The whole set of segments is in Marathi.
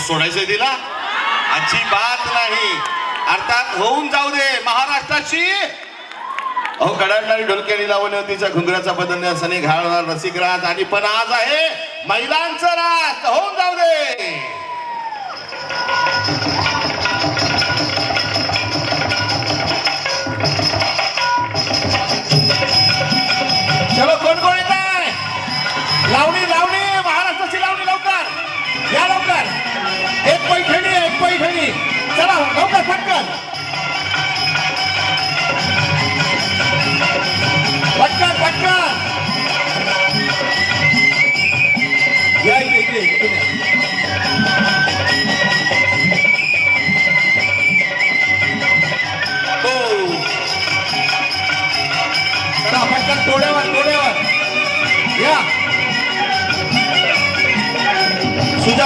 सोडायचं तिला आजची बात नाही. अर्थात होऊन जाऊ दे महाराष्ट्राची. अहो कडाडणारी ढोलक्यानी लावून तिच्या घुंगऱ्याचा बदलणे असणे घालणार रसिक राज आणि पण आज आहे महिलांचं राज. होऊन जाऊ दे.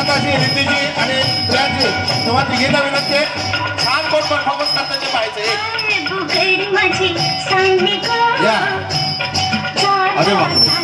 सुशांताची रिद्धीची आणि प्रियांची तेव्हा तिघींना विनंती छान कोण परफॉर्मन्स करतात ते पाहायचे अरे वा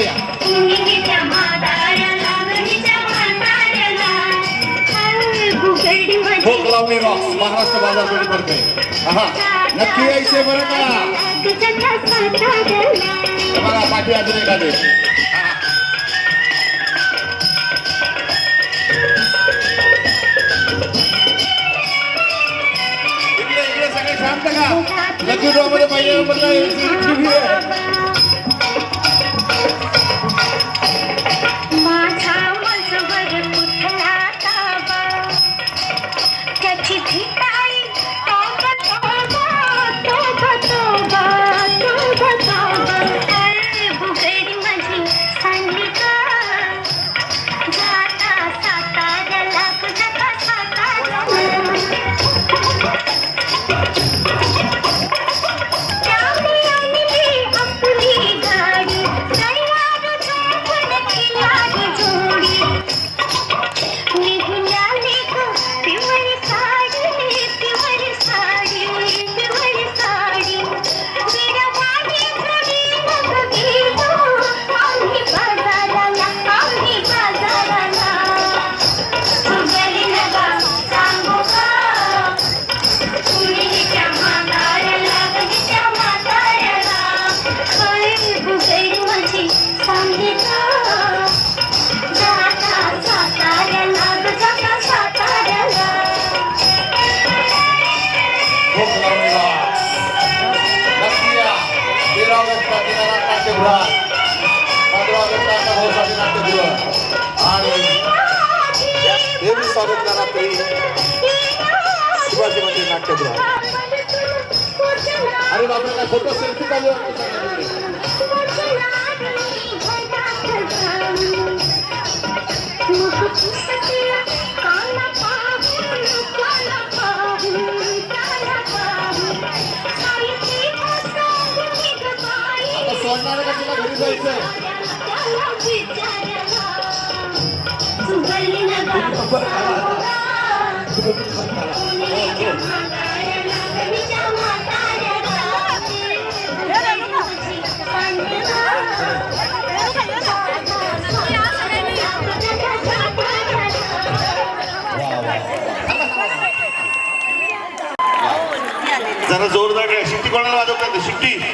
करूया. फोक लावणी रॉक्स. महाराष्ट्र बाजारपेठ करते हा नक्की यायचे बरं का? बघा पाठी अजून एखादे. इकडे सगळे शांत का? लकी ड्रॉ मध्ये पाहिजे কাকিনারা কাটতে ঘোরা কাকিনাদের কাকা বহু সাথে কাটতে ঘোরা আর এই দেবী সবেন্দ্র রাত্রি जरा जोरदार शिट्टी कोणाला वाजवतात शिट्टी.